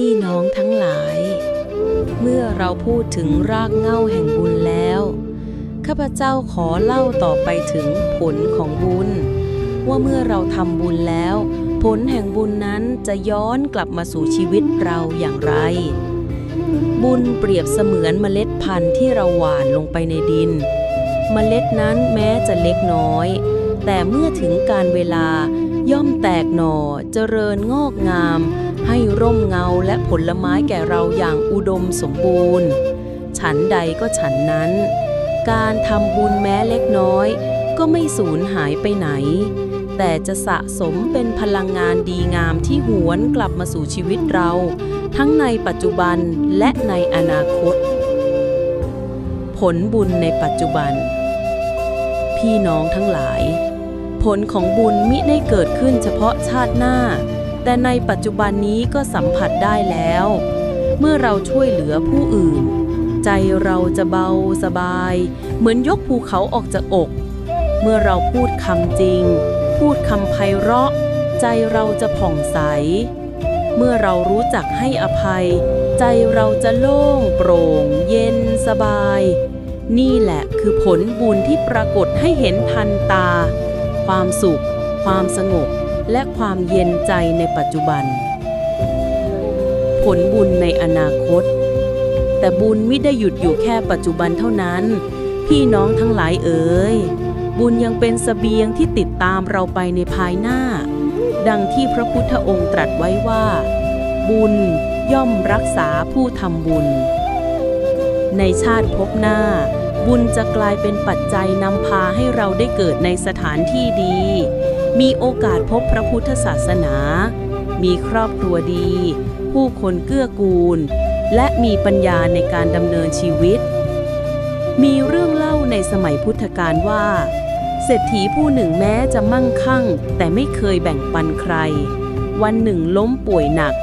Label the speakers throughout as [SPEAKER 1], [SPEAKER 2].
[SPEAKER 1] พี่น้องทั้งหลาย เมื่อเราพูดถึงรากเหง้าแห่งบุญแล้ว ข้าพเจ้าขอเล่าต่อไปถึงผลของบุญ ว่าเมื่อเราทำบุญแล้ว ผลแห่งบุญนั้นจะย้อนกลับมาสู่ชีวิตเราอย่างไร บุญเปรียบเสมือนเมล็ดพันธุ์ที่เราหว่านลงไปในดิน เมล็ดนั้นแม้จะเล็กน้อย แต่เมื่อถึงการเวลาย่อมแตกหน่อเจริญงอกงาม ให้ร่มเงาและผลไม้แก่เราอย่างอุดมสมบูรณ์ ฉันใดก็ฉันนั้น การทำบุญแม้เล็กน้อย ก็ไม่สูญหายไปไหน แต่จะสะสมเป็นพลังงานดีงามที่หวนกลับมาสู่ชีวิตเรา ทั้งในปัจจุบันและในอนาคต ผลบุญในปัจจุบัน พี่น้องทั้งหลาย ผลของบุญมิได้เกิดขึ้นเฉพาะชาติหน้า แต่ในปัจจุบันนี้ก็สัมผัสได้แล้ว เมื่อเราช่วยเหลือผู้อื่น ใจเราจะเบาสบาย เหมือนยกภูเขาออกจากอก เมื่อเราพูดคำจริง พูดคำไพเราะ ใจเราจะผ่องใส เมื่อเรารู้จักให้อภัย ใจเราจะโล่งโปร่ง เย็นสบาย นี่แหละคือผลบุญที่ปรากฏให้เห็นทันตา ความสุข ความสงบ และความเย็นใจในปัจจุบัน ผลบุญในอนาคต แต่บุญไม่ได้หยุดอยู่แค่ปัจจุบันเท่านั้น พี่น้องทั้งหลายเอ๋ยบุญยังเป็นสเสบียงที่ติดตามเราไปในภายหน้า ดังที่พระพุทธองค์ตรัสไว้ว่า บุญย่อมรักษาผู้ทำบุญ ในชาติภพหน้า บุญจะกลายเป็นปัจจัยนำพาให้เราได้เกิดในสถานที่ดี มีโอกาสพบพระพุทธศาสนา มีครอบครัวดี ผู้คนเกื้อกูล และมีปัญญาในการดำเนินชีวิต มีเรื่องเล่าในสมัยพุทธกาลว่า เศรษฐีผู้หนึ่งแม้จะมั่งคั่ง แต่ไม่เคยแบ่งปันใคร วันหนึ่งล้มป่วยหนัก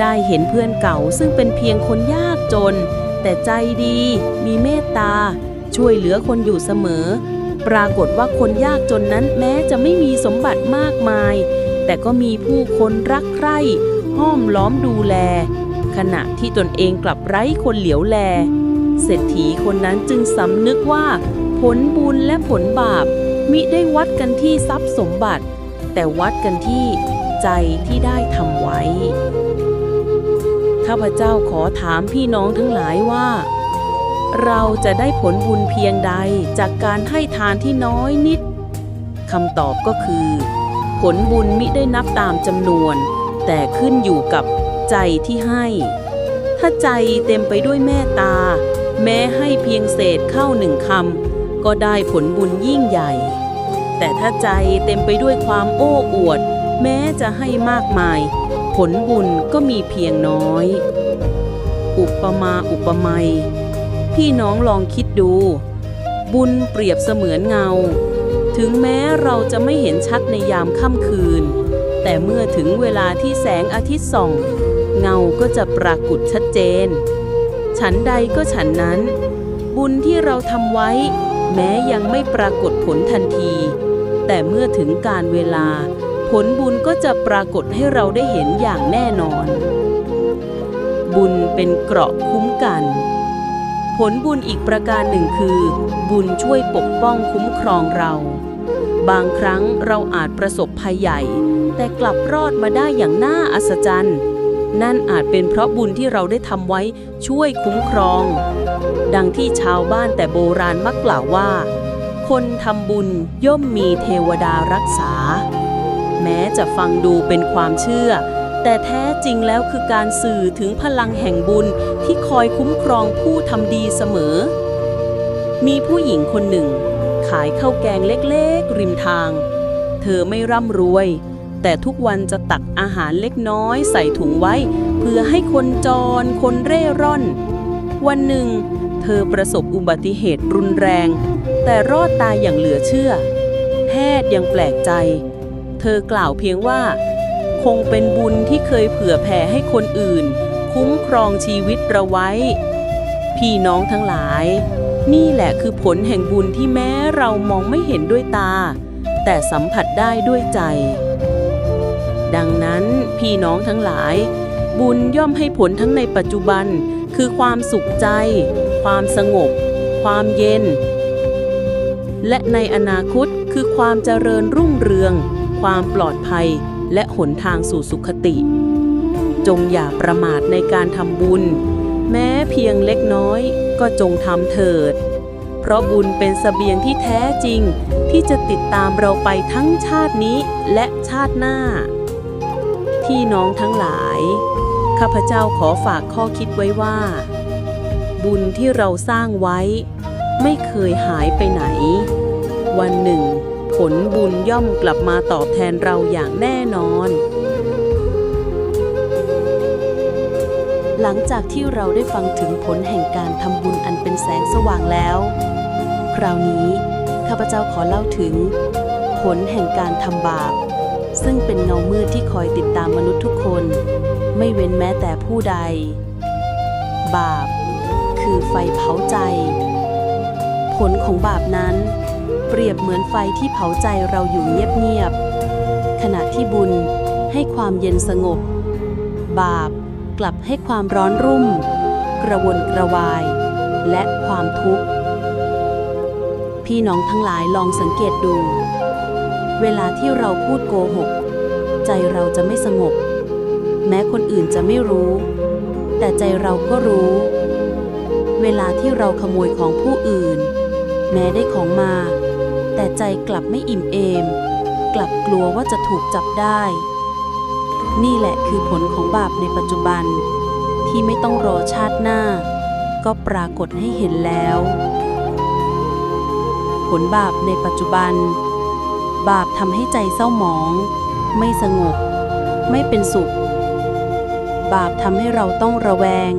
[SPEAKER 1] ได้เห็นเพื่อนเก่าซึ่งเป็นเพียงคนยากจน แต่ใจดี มีเมตตา ช่วยเหลือคนอยู่เสมอ ปรากฏว่าคนยากจนนั้นแม้จะไม่มีสมบัติมากมาย แต่ก็มีผู้คนรักใคร่ห้อมล้อมดูแล ขณะที่ตนเองกลับไร้คนเหลียวแล เศรษฐีคนนั้นจึงสำนึกว่า ผลบุญและผลบาป มิได้วัดกันที่ทรัพย์สมบัติ แต่วัดกันที่ใจที่ได้ทำไว้ข้าพเจ้าขอถามพี่น้องทั้งหลายว่า เราจะได้ผลบุญเพียงใดจากการให้ทานที่น้อยนิดคำตอบก็คือ ผลบุญมิได้นับตามจำนวน แต่ขึ้นอยู่กับใจที่ให้ ถ้าใจเต็มไปด้วยเมตตา แม้ให้เพียงเศษข้าวหนึ่งคำก็ได้ผลบุญยิ่งใหญ่ แต่ถ้าใจเต็มไปด้วยความโอ้อวด แม้จะให้มากมาย ผลบุญก็มีเพียงน้อย อุปมาอุปไมย พี่น้องลองคิดดู บุญเปรียบเสมือนเงา ถึงแม้เราจะไม่เห็นชัดในยามค่ำคืน แต่เมื่อถึงเวลาที่แสงอาทิตย์ส่อง เงาก็จะปรากฏชัดเจน ฉันใดก็ฉันนั้น บุญที่เราทำไว้ แม้ยังไม่ปรากฏผลทันที แต่เมื่อถึงการเวลา ผลบุญก็จะปรากฏให้เราได้เห็นอย่างแน่นอนบุญเป็นเกราะคุ้มกัน ผลบุญอีกประการหนึ่งคือ บุญช่วยปกป้องคุ้มครองเรา บางครั้งเราอาจประสบภัยใหญ่ แต่กลับรอดมาได้อย่างน่าอัศจรรย์ นั่นอาจเป็นเพราะบุญที่เราได้ทำไว้ช่วยคุ้มครอง ดังที่ชาวบ้านแต่โบราณมักกล่าวว่า คนทำบุญย่อมมีเทวดารักษา แม้จะฟังดูเป็นความเชื่อ แต่แท้จริงแล้วคือการสื่อถึงพลังแห่งบุญที่คอยคุ้มครองผู้ทำดีเสมอ มีผู้หญิงคนหนึ่ง ขายข้าวแกงเล็กๆ ริมทาง เธอไม่ร่ำรวย แต่ทุกวันจะตักอาหารเล็กน้อยใส่ถุงไว้ เพื่อให้คนจร คนเร่ร่อน วันหนึ่ง เธอประสบอุบัติเหตุรุนแรง แต่รอดตายอย่างเหลือเชื่อ แพทย์ยังแปลกใจ เธอกล่าวเพียงว่า คงเป็นบุญที่เคยเผื่อแผ่ให้คนอื่น คุ้มครองชีวิตเราไว้ พี่น้องทั้งหลาย นี่แหละคือผลแห่งบุญที่แม้เรามองไม่เห็นด้วยตา แต่สัมผัสได้ด้วยใจ ดังนั้นพี่น้องทั้งหลายบบุญย่อมให้ผลทั้งในปัจจุบัน คือความสุขใจ ความสงบ ความเย็น และในอนาคตคือความเจริญรุ่งเรือง ความปลอดภัย และหนทางสู่สุขติ จงอย่าประมาทในการทำบุญ แม้เพียงเล็กน้อยก็จงทำเถิด เพราะบุญเป็นสเสบียงที่แท้จริงที่จะติดตามเราไปทั้งชาตินี้และชาติหน้าพี่น้องทั้งหลาย ข้าพเจ้าขอฝากข้อคิดไว้ว่า บุญที่เราสร้างไว้ ไม่เคยหายไปไหน วันหนึ่ง ลบุญย่อมกลับมาตอบแทนเราอย่างแน่นอน หลังจากที่เราได้ฟังถึงผลแห่งการทำบุญอันเป็นแสงสว่างแล้ว คราวนี้ข้าพเจ้าขอเล่าถึง ผลแห่งการทำบาป ซึ่งเป็นเงามืดที่คอยติดตามมนุษย์ทุกคน ไม่เว้นแม้แต่ผู้ใด บาป คือไฟเผาใจ ผลของบาปนั้น เปรียบเหมือนไฟที่เผาใจเราอยู่เงียบๆขณะที่บุญให้ความเย็นสงบ บาปกลับให้ความร้อนรุ่ม กระวนกระวาย และความทุกข์ พี่น้องทั้งหลายลองสังเกตดู เวลาที่เราพูดโกหก ใจเราจะไม่สงบ แม้คนอื่นจะไม่รู้ แต่ใจเราก็รู้ เวลาที่เราขโมยของผู้อื่น แม้ได้ของมา แต่ใจกลับไม่อิ่มเอม กลับกลัวว่าจะถูกจับได้ นี่แหละคือผลของบาปในปัจจุบัน ที่ไม่ต้องรอชาติหน้า ก็ปรากฏให้เห็นแล้ว ผลบาปในปัจจุบัน บาปทำให้ใจเศร้าหมอง ไม่สงบ ไม่เป็นสุข บาปทำให้เราต้องระแวง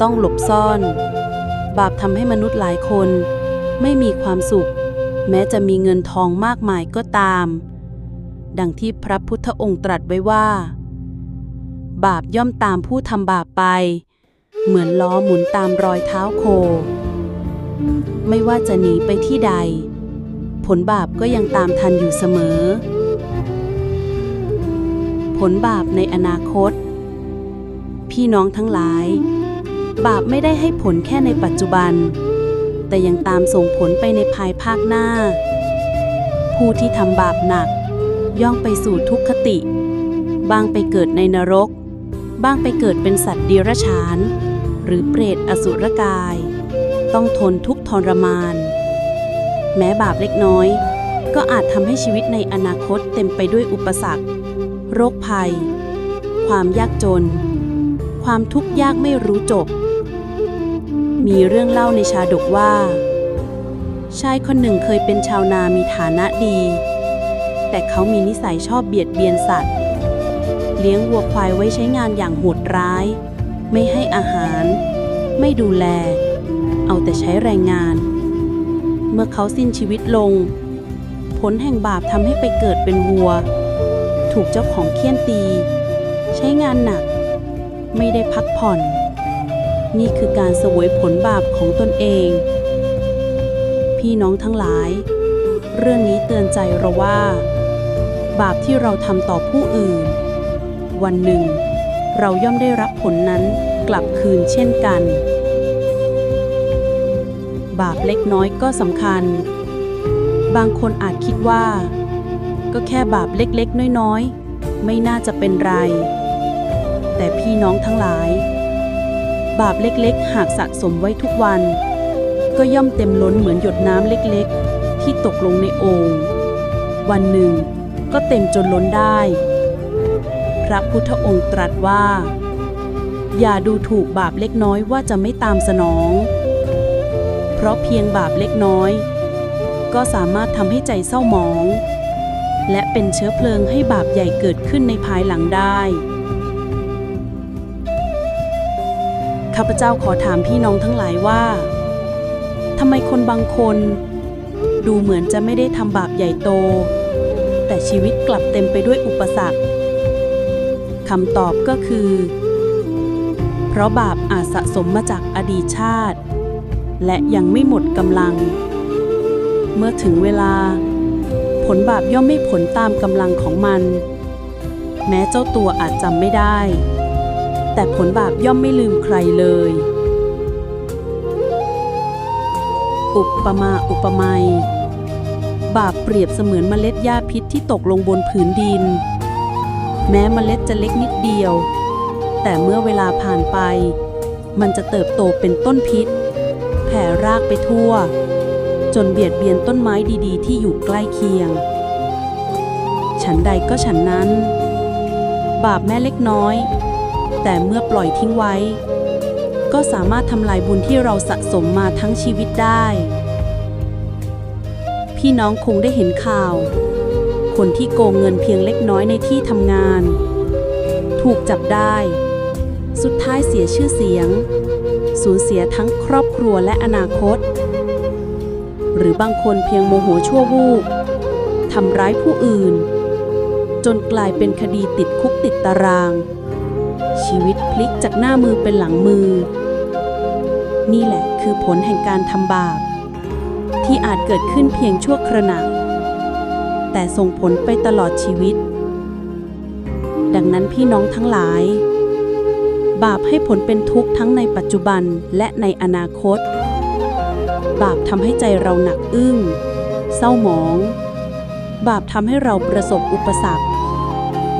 [SPEAKER 1] ต้องหลบซ่อน บาปทำให้มนุษย์หลายคน ไม่มีความสุข แม้จะมีเงินทองมากมายก็ตาม ดังที่พระพุทธองค์ตรัสไว้ว่า บาปย่อมตามผู้ทำบาปไป เหมือนล้อหมุนตามรอยเท้าโค ไม่ว่าจะหนีไปที่ใด ผลบาปก็ยังตามทันอยู่เสมอ ผลบาปในอนาคต พี่น้องทั้งหลาย บาปไม่ได้ให้ผลแค่ในปัจจุบัน แต่ยังตามส่งผลไปในภายภาคหน้า ผู้ที่ทำบาปหนัก ย่องไปสู่ทุกขติ บางไปเกิดในนรก บางไปเกิดเป็นสัตว์เดรัจฉาน หรือเปรตอสุรกาย ต้องทนทุกทรมาน แม้บาปเล็กน้อย ก็อาจทำให้ชีวิตในอนาคตเต็มไปด้วยอุปสรรค โรคภัย ความยากจน ความทุกข์ยากไม่รู้จบ มีเรื่องเล่าในชาดกว่า ชายคนหนึ่งเคยเป็นชาวนามีฐานะดี แต่เขามีนิสัยชอบเบียดเบียนสัตว์ เลี้ยงวัวควายไว้ใช้งานอย่างโหดร้าย ไม่ให้อาหาร ไม่ดูแล เอาแต่ใช้แรงงาน เมื่อเขาสิ้นชีวิตลง ผลแห่งบาปทำให้ไปเกิดเป็นวัว ถูกเจ้าของเคี่ยนตี ใช้งานหนัก ไม่ได้พักผ่อน นี่คือการสวยผลบาปของตนเอง พี่น้องทั้งหลาย เรื่องนี้เตือนใจเราว่า บาปที่เราทำต่อผู้อื่น วันหนึ่ง เราย่อมได้รับผลนั้นกลับคืนเช่นกัน บาปเล็กน้อยก็สำคัญ บางคนอาจคิดว่า ก็แค่บาปเล็กๆ น้อยๆ ไม่น่าจะเป็นไร แต่พี่น้องทั้งหลาย บาปเล็กๆ หากสะสมไว้ทุกวัน ก็ย่อมเต็มล้นเหมือนหยดน้ำเล็กๆ ที่ตกลงในโอ่งวันหนึ่งก็เต็มจนล้นได้ พระพุทธองค์ตรัสว่า อย่าดูถูกบาปเล็กน้อยว่าจะไม่ตามสนอง เพราะเพียงบาปเล็กน้อย ก็สามารถทำให้ใจเศร้าหมอง และเป็นเชื้อเพลิงให้บาปใหญ่เกิดขึ้นในภายหลังได้ ข้าพเจ้าขอถามพี่น้องทั้งหลายว่าทำไมคนบางคน ดูเหมือนจะไม่ได้ทำบาปใหญ่โต แต่ชีวิตกลับเต็มไปด้วยอุปสรรคคำตอบก็คือ เพราะบาปอาจสะสมมาจากอดีตชาติ และยังไม่หมดกำลัง เมื่อถึงเวลา ผลบาปย่อมไม่ผลตามกำลังของมัน แม้เจ้าตัวอาจจำไม่ได้
[SPEAKER 2] แต่ผลบาปย่อมไม่ลืมใครเลย อุปมาอุปไมยบาปเปรียบเสมือนเมล็ดหญ้าพิษที่ตกลงบนผืนดิน แม้เมล็ดจะเล็กนิดเดียว แต่เมื่อเวลาผ่านไป มันจะเติบโตเป็นต้นพิษ แผ่รากไปทั่ว จนเบียดเบียนต้นไม้ดีๆ ที่อยู่ใกล้เคียง ฉันใดก็ฉันนั้น บาปแม่เล็กน้อย แต่เมื่อปล่อยทิ้งไว้ ก็สามารถทำลายบุญที่เราสะสมมาทั้งชีวิตได้ พี่น้องคงได้เห็นข่าว คนที่โกงเงินเพียงเล็กน้อยในที่ทำงาน ถูกจับได้ สุดท้ายเสียชื่อเสียง สูญเสียทั้งครอบครัวและอนาคต หรือบางคนเพียงโมโหชั่ววูบทำร้ายผู้อื่น จนกลายเป็นคดีติดคุกติดตาราง ชีวิตพลิกจากหน้ามือเป็นหลังมือ นี่แหละคือผลแห่งการทำบาป ที่อาจเกิดขึ้นเพียงชั่วขณะแต่ส่งผลไปตลอดชีวิต ดังนั้นพี่น้องทั้งหลาย บาปให้ผลเป็นทุกข์ทั้งในปัจจุบันและในอนาคต บาปทำให้ใจเราหนักอึ้ง เศร้าหมอง บาปทำให้เราประสบอุปสรรค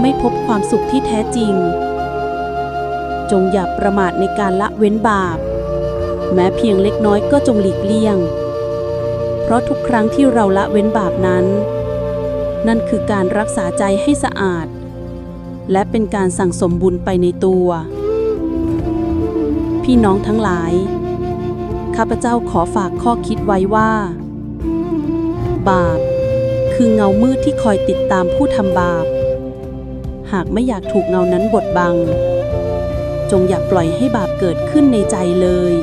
[SPEAKER 2] ไม่พบความสุขที่แท้จริง จงอย่าประมาทในการละเว้นบาป แม้เพียงเล็กน้อยก็จงหลีกเลี่ยง เพราะทุกครั้งที่เราละเว้นบาปนั้น นั่นคือการรักษาใจให้สะอาด และเป็นการสั่งสมบุญไปในตัว พี่น้องทั้งหลาย ข้าพเจ้าขอฝากข้อคิดไว้ว่า บาป คือเงามืดที่คอยติดตามผู้ทำบาปหากไม่อยากถูกเงานั้นบดบัง จงอย่าปล่อยให้บาปเกิดขึ้นในใจเลย